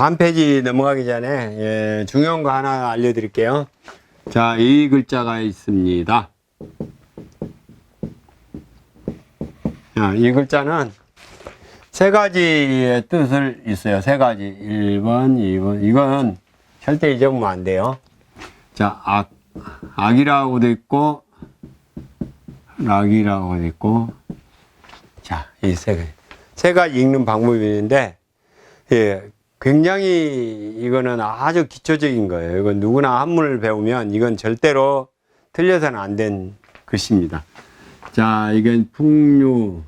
다음 페이지 넘어가기 전에 예, 중요한 거 하나 알려드릴게요. 자, 이 글자가 있습니다. 자, 이 글자는 세 가지의 뜻을 있어요. 세 가지. 1번, 2번. 이건 절대 잊어보면 안 돼요. 자, 악, 악이라고도 있고, 락이라고도 있고, 자, 이 세 가지. 세 가지 읽는 방법이 있는데, 예, 굉장히 이거는 아주 기초적인 거예요. 이건 누구나 한문을 배우면 이건 절대로 틀려서는 안 된 글씨입니다. 자, 이건 풍류,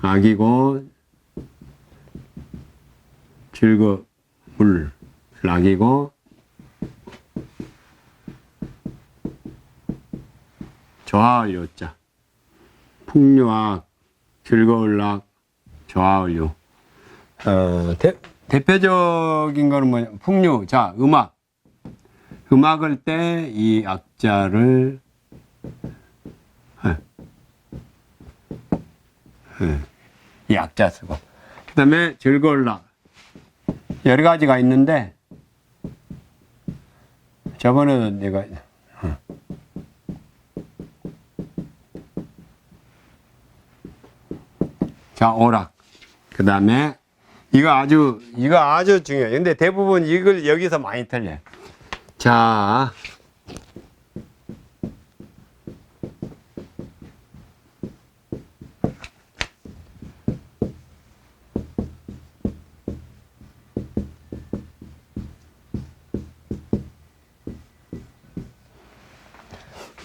악이고, 즐거, 물, 락이고, 저하을 요자. 풍류악, 즐거울 락, 저하을 요. 어, 대, 대표적인 거는 뭐냐, 풍류. 자, 음악. 음악을 때 이 악자를, 예. 예. 이 악자 쓰고. 그 다음에 즐거울 락. 여러 가지가 있는데, 저번에 내가, 어. 자, 오락. 그 다음에, 이거 아주, 이거 아주 중요해요. 근데 대부분 이걸 여기서 많이 틀려요. 자.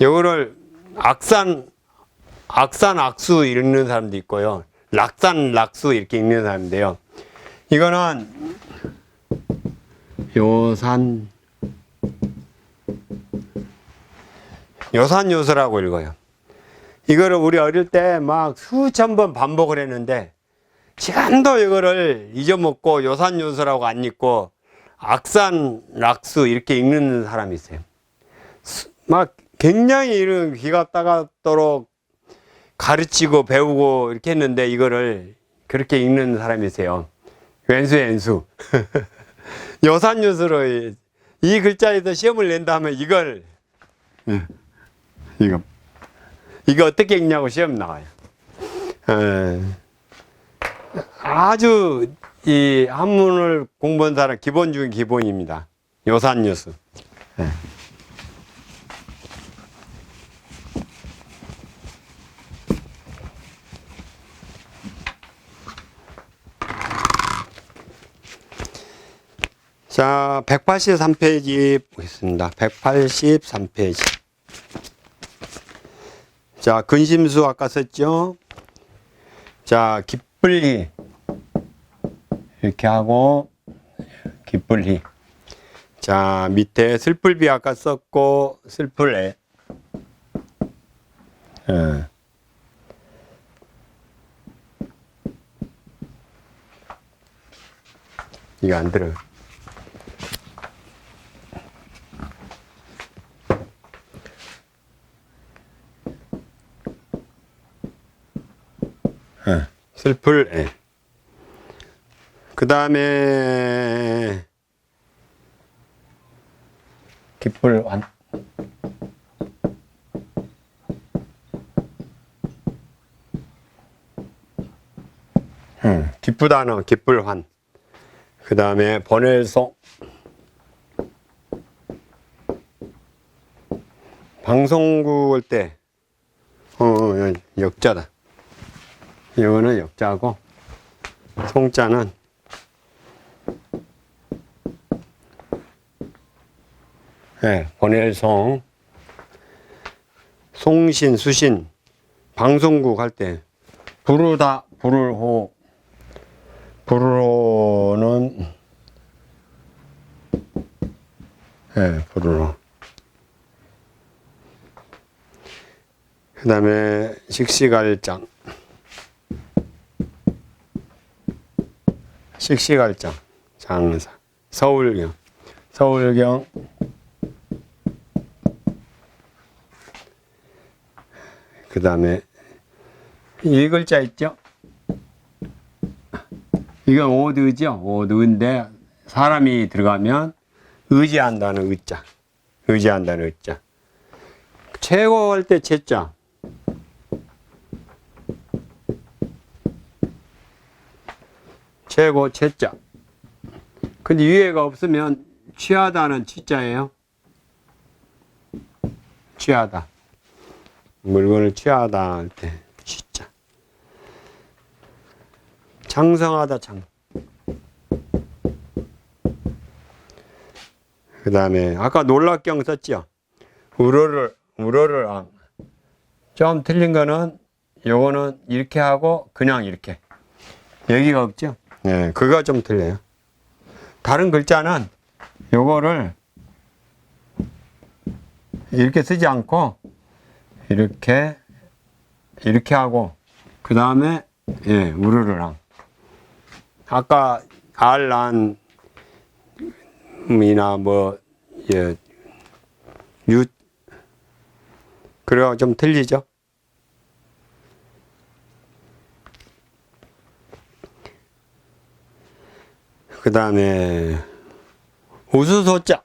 요거를 악산, 악산 악수 읽는 사람도 있고요. 락산 락수 이렇게 읽는 사람인데요. 이거는 요산 요산 요소라고 읽어요. 이거를 우리 어릴 때 막 수천 번 반복을 했는데 지금도 이거를 잊어먹고 요산 요소라고 안 읽고 악산 락수 이렇게 읽는 사람이 있어요. 수- 막 굉장히 이런 귀가 따갑도록 가르치고 배우고 이렇게 했는데 이거를 그렇게 읽는 사람이 있어요. 왼수 왼수. 여산유수로 이 글자에서 시험을 낸다 하면 이걸 예, 이거 이거 어떻게 읽냐고 시험 나와요. 에, 아주 이 한문을 공부한 사람 기본 중에 기본입니다. 요산유수. 예. 자, 183페이지 보겠습니다. 183페이지. 자, 근심수 아까 썼죠? 자, 기쁠리. 이렇게 하고, 기쁠리. 자, 밑에 슬플비 아까 썼고, 슬플애. 예. 이거 안 들어요. 예, 슬플 애. 그 다음에 기쁠 완. 음, 기쁘다는 기쁠 환. 그 다음에 번외송. 방송국 올 때, 어, 어, 여- 역자다. 이거는 역자고 송자는 네, 번외송 송신 수신 방송국 할 때 부르다 부르호. 부르호는 네, 부르호. 그 다음에 식시갈장 식시갈장 장사 서울경 서울경 그 다음에 이 글자 있죠 이건 오드죠. 오드인데 사람이 들어가면 의지한다는 의자. 의지한다는 의자. 최고 할때 채자. 최고 채자. 근데 위에가 없으면 취하다는 취자예요. 취하다. 물건을 취하다 할 때 취자. 장성하다 장. 그 다음에 아까 놀랍경 썼죠. 우러를 우러를 앙. 좀 틀린 거는 요거는 이렇게 하고 그냥 이렇게 여기가 없죠. 예, 그거 좀 틀려요. 다른 글자는 요거를 이렇게 쓰지 않고 이렇게 이렇게 하고 그 다음에 예 우르르랑 아까 알란 이나 뭐 예, 유 그래가 좀 틀리죠. 그 다음에 우수소자.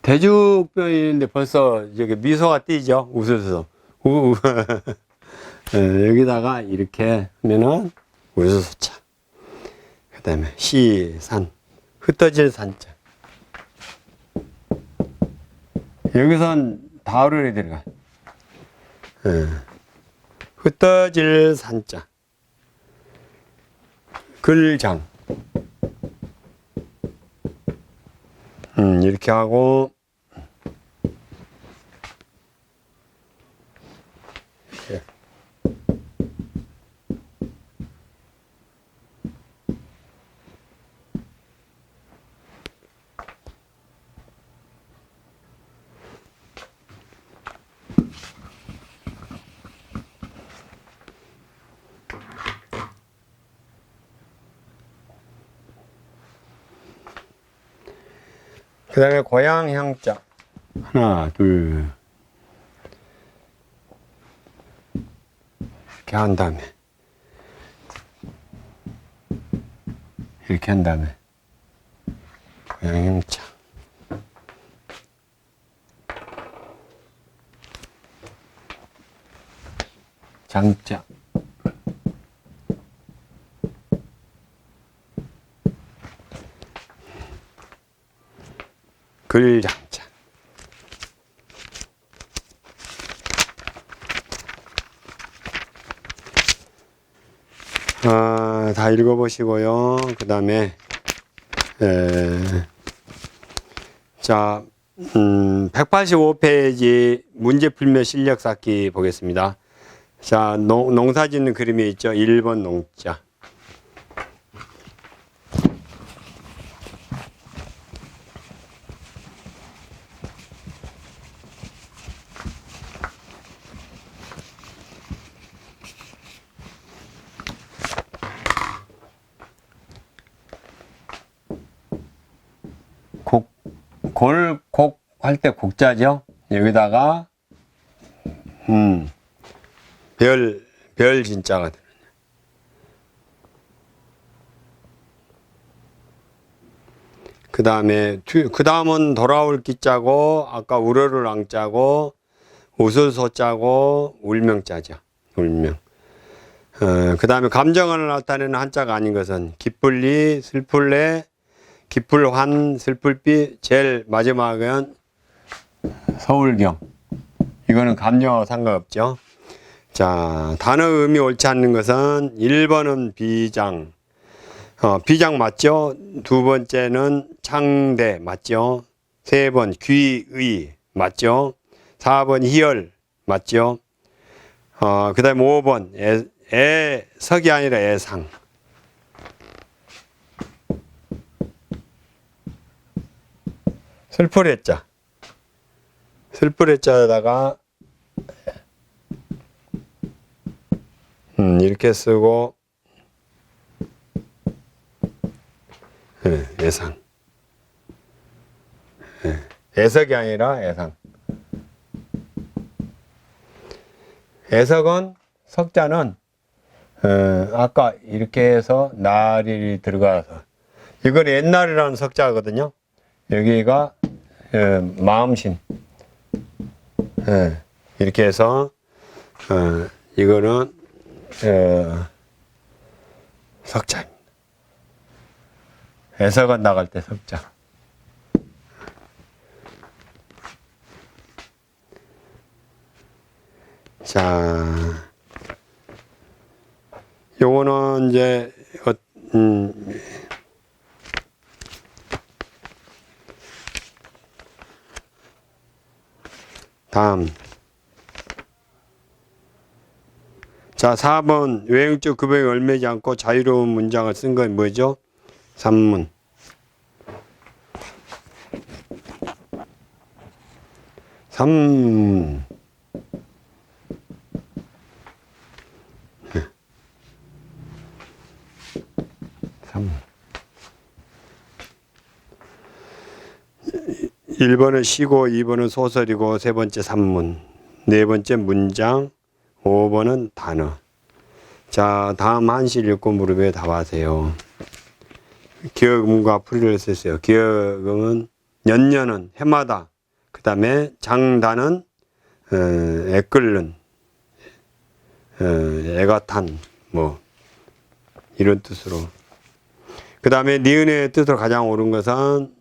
대죽병인데 벌써 저기 미소가 띄죠 웃어서 우, 예, 여기다가 이렇게 하면은 우수소자. 그 다음에 시산 흩어질 산자 여기선 다을이 들어가. 예. 흩어질 산자. 글장. 음, 이렇게 하고 그 다음에 고향 향자. 하나 둘. 이렇게 한 다음에. 이렇게 한 다음에. 고향 향자. 장자 글장자 아, 다 읽어보시고요. 그 다음에, 자, 음, 185페이지 문제 풀며 실력 쌓기 보겠습니다. 자, 농, 농사 짓는 그림이 있죠. 1번 농자. 곡, 골, 곡 할 때 곡자죠. 여기다가, 음, 별, 별 진짜가 들어요. 그 다음에, 그 다음은 돌아올 기 자고, 아까 우러를 앙 자고, 웃을 소 자고, 울명 자죠. 울명. 어, 그 다음에 감정을 나타내는 한자가 아닌 것은 기쁠리, 슬플래, 기쁠환, 슬플비, 제일 마지막은 서울경. 이거는 감정하고 상관없죠. 자, 단어 의미 옳지 않는 것은 1번은 비장. 어, 비장 맞죠? 두 번째는 창대 맞죠? 세 번 귀의 맞죠? 4번 희열 맞죠? 어, 그 다음에 5번 애, 애석이 아니라 애상. 슬프레 자. 슬프레 자에다가 음, 이렇게 쓰고 예, 예상. 예. 애석이 아니라 애상. 애석은 석자는 어, 아까 이렇게 해서 날이 들어가서 이건 옛날이라는 석자거든요. 여기가 어, 마음신. 예, 이렇게 해서 어, 이거는 어, 석자입니다. 애석은 나갈 때 석자. 자, 요거는 이제 어, 음, 다음. 자, 4번 외형적 급여에 얼매지 않고 자유로운 문장을 쓴 건 뭐죠? 산문. 삼삼 1번은 시고 2번은 소설이고 세 번째 산문 네 번째 문장 5번은 단어. 자 다음 한실 읽고 무릎에 답하세요. 기억음과 풀이를 썼어요. 기억음은 연년은 해마다 그 다음에 장단은 어, 애끓는 어, 애가 탄 뭐 이런 뜻으로. 그 다음에 니은의 뜻으로 가장 옳은 것은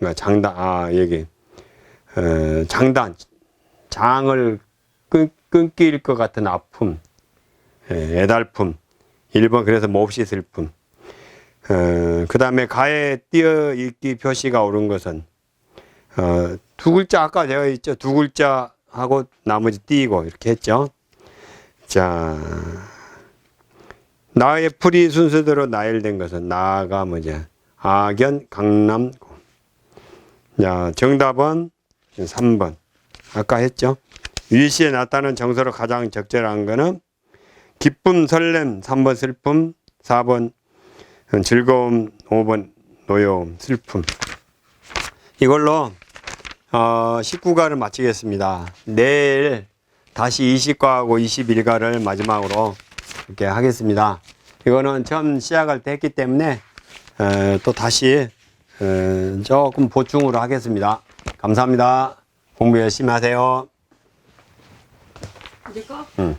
그러니까 장단 아 여기 어, 장단 장을 끊, 끊길 것 같은 아픔 예, 애달픔 1번 그래서 몹시 슬픔. 어, 그 다음에 가에 띄어 읽기 표시가 옳은 것은 어, 두 글자 아까 제가 있죠? 두 글자 하고 나머지 띄고 이렇게 했죠? 자 나의 풀이 순서대로 나열된 것은 나가 뭐냐? 악연 강남고 자 정답은 3번. 아까 했죠? 위시에 나타난 정서로 가장 적절한 거는 기쁨 설렘 3번 슬픔 4번 즐거움 5번 노여움 슬픔. 이걸로 어, 19과를 마치겠습니다. 내일 다시 20과하고 21과를 마지막으로 이렇게 하겠습니다. 이거는 처음 시작할 때 했기 때문에 에, 또 다시 에, 조금 보충으로 하겠습니다 감사합니다 공부 열심히 하세요 이제 꺼? 응.